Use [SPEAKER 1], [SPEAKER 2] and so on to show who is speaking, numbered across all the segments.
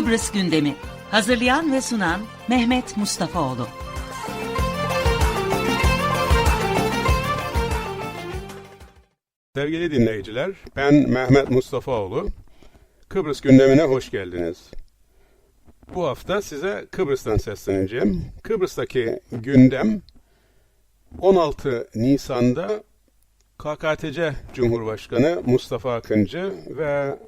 [SPEAKER 1] Kıbrıs gündemi. Hazırlayan ve sunan Mehmet Mustafaoğlu.
[SPEAKER 2] Sevgili dinleyiciler, ben Mehmet Mustafaoğlu. Kıbrıs gündemine hoş geldiniz. Bu hafta size Kıbrıs'tan sesleneceğim. Kıbrıs'taki gündem 16 Nisan'da KKTC Cumhurbaşkanı Mustafa Akıncı ve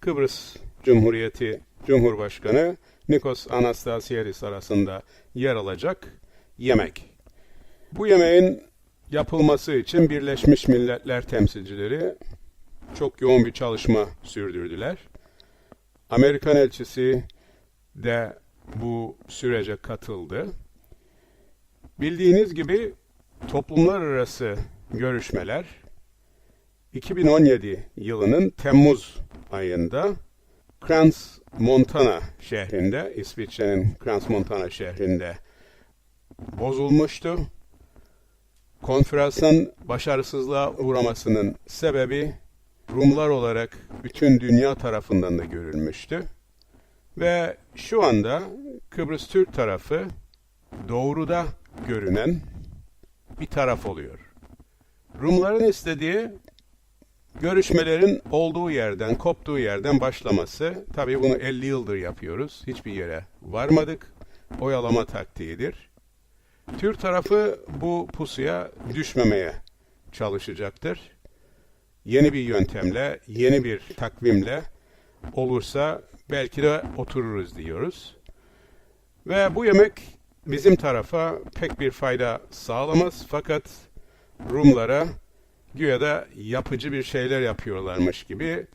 [SPEAKER 2] Kıbrıs Cumhuriyeti Cumhurbaşkanı Nikos Anastasiadis arasında yer alacak yemek. Bu yemeğin yapılması için Birleşmiş Milletler temsilcileri çok yoğun bir çalışma sürdürdüler. Amerikan elçisi de bu sürece katıldı. Bildiğiniz gibi toplumlar arası görüşmeler 2017 yılının Temmuz ayında Crans Montana şehrinde, İsviçre'nin Crans Montana şehrinde bozulmuştu. Konferansın başarısızlığa uğramasının sebebi Rumlar olarak bütün dünya tarafından da görülmüştü. Ve şu anda Kıbrıs Türk tarafı doğruda görünen bir taraf oluyor. Rumların istediği görüşmelerin olduğu yerden, koptuğu yerden başlaması. Tabii bunu 50 yıldır yapıyoruz. Hiçbir yere varmadık. Oyalama taktiğidir. Türk tarafı bu pusuya düşmemeye çalışacaktır. Yeni bir yöntemle, yeni bir takvimle olursa belki de otururuz diyoruz. Ve bu yemek bizim tarafa pek bir fayda sağlamaz fakat Rumlara güya da yapıcı bir şeyler yapıyorlarmış gibi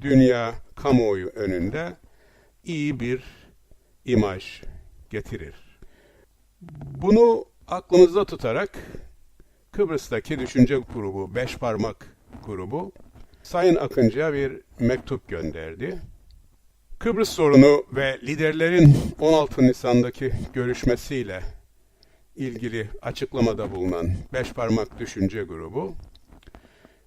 [SPEAKER 2] dünya kamuoyu önünde iyi bir imaj getirir. Bunu aklımızda tutarak Kıbrıs'taki düşünce grubu, Beş Parmak grubu, Sayın Akıncı'ya bir mektup gönderdi. Kıbrıs sorunu ve liderlerin 16 Nisan'daki görüşmesiyle ilgili açıklamada bulunan Beş Parmak Düşünce Grubu,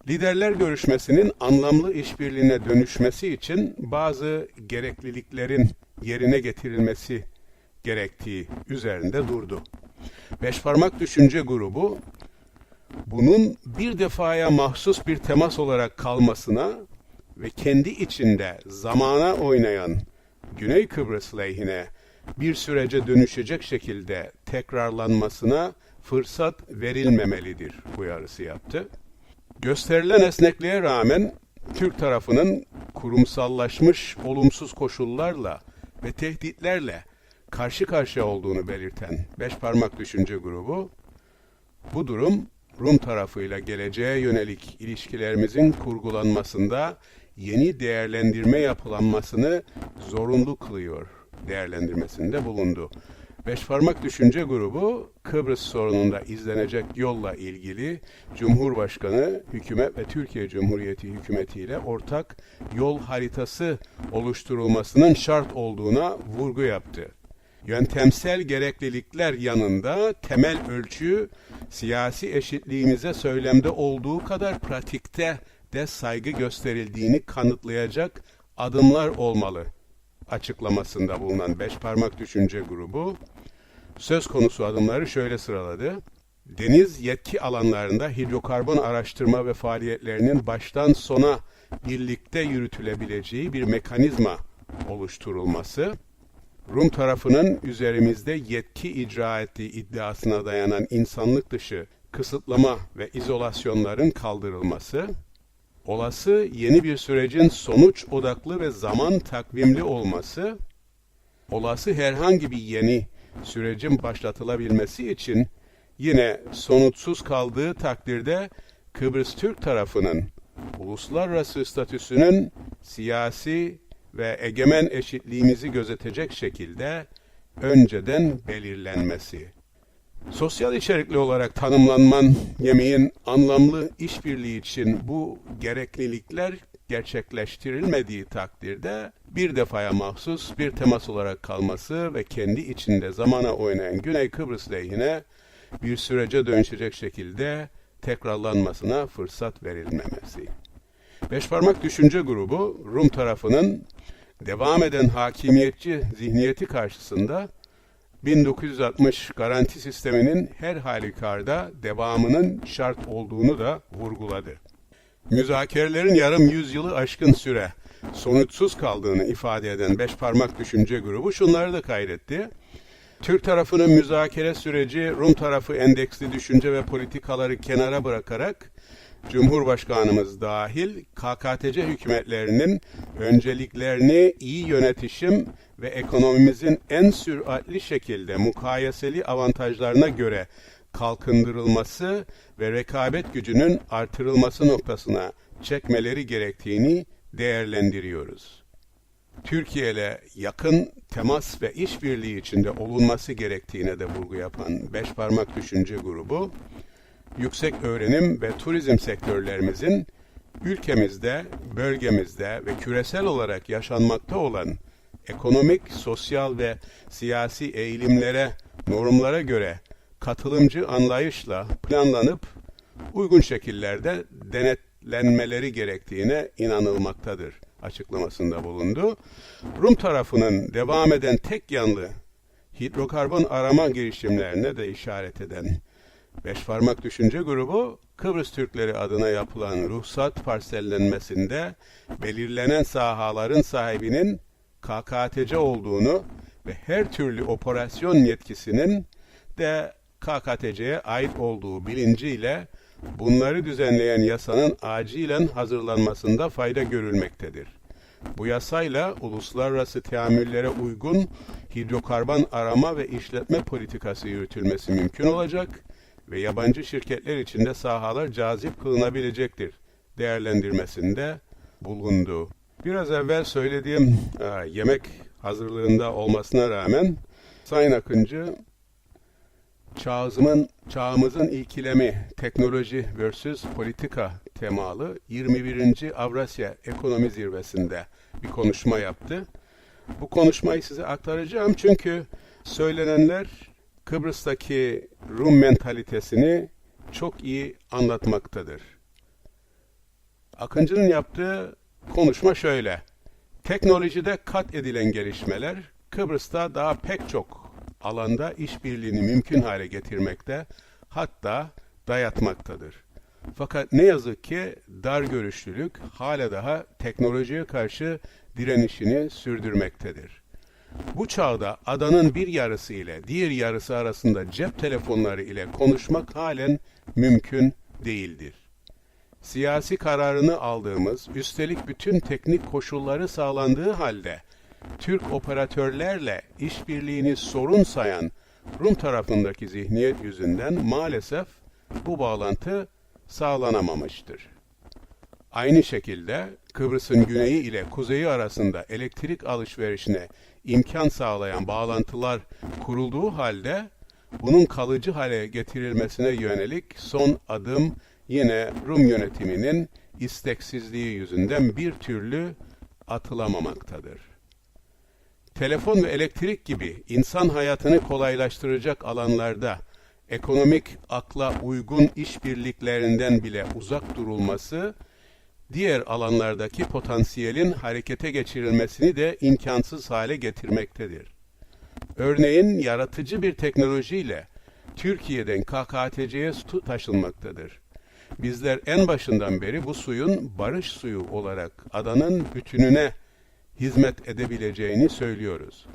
[SPEAKER 2] liderler görüşmesinin anlamlı işbirliğine dönüşmesi için bazı gerekliliklerin yerine getirilmesi gerektiği üzerinde durdu. Beşparmak Düşünce Grubu bunun bir defaya mahsus bir temas olarak kalmasına ve kendi içinde zamana oynayan Güney Kıbrıs lehine bir sürece dönüşecek şekilde tekrarlanmasına fırsat verilmemelidir uyarısı yaptı. Gösterilen esnekliğe rağmen Türk tarafının kurumsallaşmış olumsuz koşullarla ve tehditlerle karşı karşıya olduğunu belirten Beş Parmak Düşünce Grubu, bu durum Rum tarafıyla geleceğe yönelik ilişkilerimizin kurgulanmasında yeni değerlendirme yapılanmasını zorunlu kılıyor değerlendirmesinde bulundu. Beşparmak Düşünce Grubu, Kıbrıs sorununda izlenecek yolla ilgili Cumhurbaşkanı, hükümet ve Türkiye Cumhuriyeti hükümeti ile ortak yol haritası oluşturulmasının şart olduğuna vurgu yaptı. Yöntemsel gereklilikler yanında temel ölçü siyasi eşitliğimize söylemde olduğu kadar pratikte de saygı gösterildiğini kanıtlayacak adımlar olmalı açıklamasında bulunan Beş Parmak Düşünce Grubu söz konusu adımları şöyle sıraladı. Deniz yetki alanlarında hidrokarbon araştırma ve faaliyetlerinin baştan sona birlikte yürütülebileceği bir mekanizma oluşturulması, Rum tarafının üzerimizde yetki icra ettiği iddiasına dayanan insanlık dışı kısıtlama ve izolasyonların kaldırılması, olası yeni bir sürecin sonuç odaklı ve zaman takvimli olması, olası herhangi bir yeni sürecin başlatılabilmesi için yine sonuçsuz kaldığı takdirde Kıbrıs Türk tarafının uluslararası statüsünün siyasi ve egemen eşitliğimizi gözetecek şekilde önceden belirlenmesi. Sosyal içerikli olarak tanımlanman yemeğin anlamlı işbirliği için bu gereklilikler gerçekleştirilmediği takdirde bir defaya mahsus bir temas olarak kalması ve kendi içinde zamana oynayan Güney Kıbrıs lehine bir sürece dönüşecek şekilde tekrarlanmasına fırsat verilmemesi. Beşparmak Düşünce Grubu, Rum tarafının devam eden hakimiyetçi zihniyeti karşısında 1960 garanti sisteminin her halükarda devamının şart olduğunu da vurguladı. Müzakerelerin yarım yüzyılı aşkın süre sonuçsuz kaldığını ifade eden beş parmak düşünce grubu şunları da kaydetti. Türk tarafının müzakere süreci Rum tarafı endeksli düşünce ve politikaları kenara bırakarak Cumhurbaşkanımız dahil KKTC hükümetlerinin önceliklerini iyi yönetişim ve ekonomimizin en süratli şekilde mukayeseli avantajlarına göre kalkındırılması ve rekabet gücünün artırılması noktasına çekmeleri gerektiğini değerlendiriyoruz. Türkiye ile yakın temas ve işbirliği içinde olunması gerektiğine de vurgu yapan Beş Parmak Düşünce Grubu, yüksek öğrenim ve turizm sektörlerimizin ülkemizde, bölgemizde ve küresel olarak yaşanmakta olan ekonomik, sosyal ve siyasi eğilimlere, normlara göre katılımcı anlayışla planlanıp uygun şekillerde denetlenmeleri gerektiğine inanılmaktadır açıklamasında bulundu. Rum tarafının devam eden tek yanlı hidrokarbon arama girişimlerine de işaret eden Beş Parmak Düşünce Grubu, Kıbrıs Türkleri adına yapılan ruhsat parsellenmesinde belirlenen sahaların sahibinin KKTC olduğunu ve her türlü operasyon yetkisinin de KKTC'ye ait olduğu bilinciyle bunları düzenleyen yasanın acilen hazırlanmasında fayda görülmektedir. Bu yasayla uluslararası teamüllere uygun hidrokarbon arama ve işletme politikası yürütülmesi mümkün olacak ve yabancı şirketler için de sahalar cazip kılınabilecektir değerlendirmesinde bulundu. Biraz evvel söylediğim yemek hazırlığında olmasına rağmen Sayın Akıncı çağımızın, çağımızın ilkilemi teknoloji versus politika temalı 21. Avrasya Ekonomi Zirvesi'nde bir konuşma yaptı. Bu konuşmayı size aktaracağım çünkü söylenenler Kıbrıs'taki Rum mentalitesini çok iyi anlatmaktadır. Akıncı'nın yaptığı konuşma şöyle. Teknolojide kat edilen gelişmeler Kıbrıs'ta daha pek çok alanda işbirliğini mümkün hale getirmekte hatta dayatmaktadır. Fakat ne yazık ki dar görüşlülük hala daha teknolojiye karşı direnişini sürdürmektedir. Bu çağda adanın bir yarısı ile diğer yarısı arasında cep telefonları ile konuşmak halen mümkün değildir. Siyasi kararını aldığımız, üstelik bütün teknik koşulları sağlandığı halde Türk operatörlerle işbirliğini sorun sayan Rum tarafındaki zihniyet yüzünden maalesef bu bağlantı sağlanamamıştır. Aynı şekilde Kıbrıs'ın güneyi ile kuzeyi arasında elektrik alışverişine imkan sağlayan bağlantılar kurulduğu halde bunun kalıcı hale getirilmesine yönelik son adım yine Rum yönetiminin isteksizliği yüzünden bir türlü atılamamaktadır. Telefon ve elektrik gibi insan hayatını kolaylaştıracak alanlarda ekonomik akla uygun işbirliklerinden bile uzak durulması, diğer alanlardaki potansiyelin harekete geçirilmesini de imkansız hale getirmektedir. Örneğin yaratıcı bir teknolojiyle Türkiye'den KKTC'ye su taşınmaktadır. Bizler en başından beri bu suyun barış suyu olarak adanın bütününe hizmet edebileceğini söylüyoruz.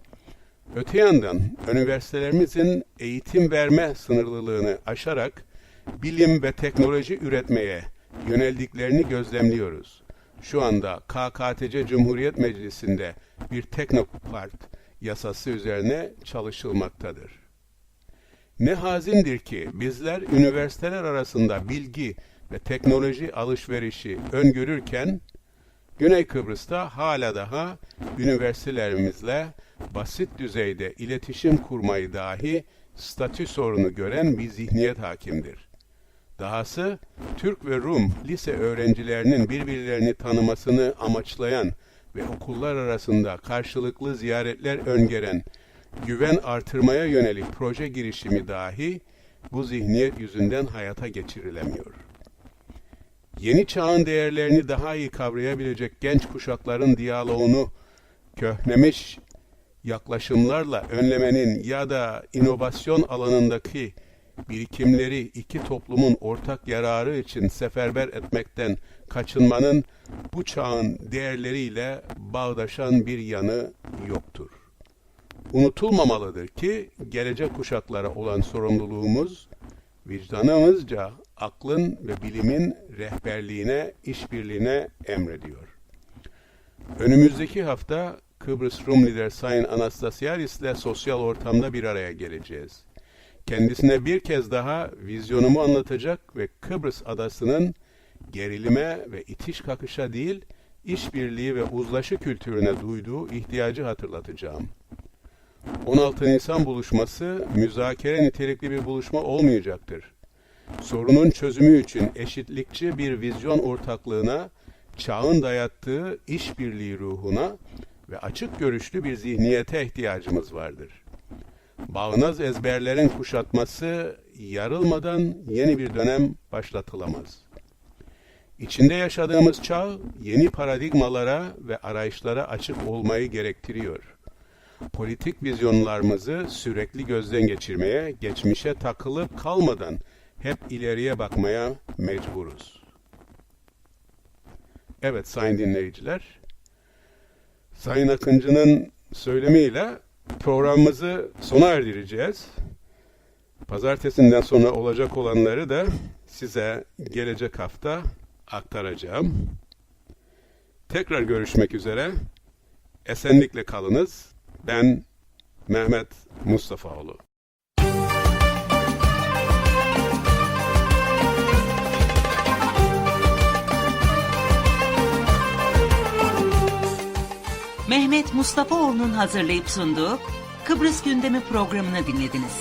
[SPEAKER 2] Öte yandan üniversitelerimizin eğitim verme sınırlılığını aşarak bilim ve teknoloji üretmeye yöneldiklerini gözlemliyoruz. Şu anda KKTC Cumhuriyet Meclisi'nde bir teknopart yasası üzerine çalışılmaktadır. Ne hazindir ki bizler üniversiteler arasında bilgi ve teknoloji alışverişi öngörürken Güney Kıbrıs'ta hala daha üniversitelerimizle basit düzeyde iletişim kurmayı dahi statü sorunu gören bir zihniyet hakimdir. Dahası Türk ve Rum lise öğrencilerinin birbirlerini tanımasını amaçlayan ve okullar arasında karşılıklı ziyaretler öngören güven artırmaya yönelik proje girişimi dahi bu zihniyet yüzünden hayata geçirilemiyor. Yeni çağın değerlerini daha iyi kavrayabilecek genç kuşakların diyaloğunu köhnemiş yaklaşımlarla önlemenin ya da inovasyon alanındaki birikimleri iki toplumun ortak yararı için seferber etmekten kaçınmanın bu çağın değerleriyle bağdaşan bir yanı yoktur. Unutulmamalıdır ki gelecek kuşaklara olan sorumluluğumuz vicdanımızca aklın ve bilimin rehberliğine, işbirliğine emrediyor. Önümüzdeki hafta Kıbrıs Rum lider Sayın Anastasiadis ile sosyal ortamda bir araya geleceğiz. Kendisine bir kez daha vizyonumu anlatacak ve Kıbrıs adasının gerilime ve itiş kakışa değil, işbirliği ve uzlaşı kültürüne duyduğu ihtiyacı hatırlatacağım. 16 Nisan buluşması müzakere nitelikli bir buluşma olmayacaktır. Sorunun çözümü için eşitlikçi bir vizyon ortaklığına, çağın dayattığı işbirliği ruhuna ve açık görüşlü bir zihniyete ihtiyacımız vardır. Bağnaz ezberlerin kuşatması yarılmadan yeni bir dönem başlatılamaz. İçinde yaşadığımız çağ yeni paradigmalara ve arayışlara açık olmayı gerektiriyor. Politik vizyonlarımızı sürekli gözden geçirmeye, geçmişe takılıp kalmadan hep ileriye bakmaya mecburuz. Evet sayın dinleyiciler, Sayın Akıncı'nın söylemiyle programımızı sona erdireceğiz. Pazartesinden sonra olacak olanları da size gelecek hafta aktaracağım. Tekrar görüşmek üzere. Esenlikle kalınız. Ben Mehmet Mustafaoğlu.
[SPEAKER 1] Mehmet Mustafaoğlu'nun hazırlayıp sunduğu Kıbrıs Gündemi programını dinlediniz.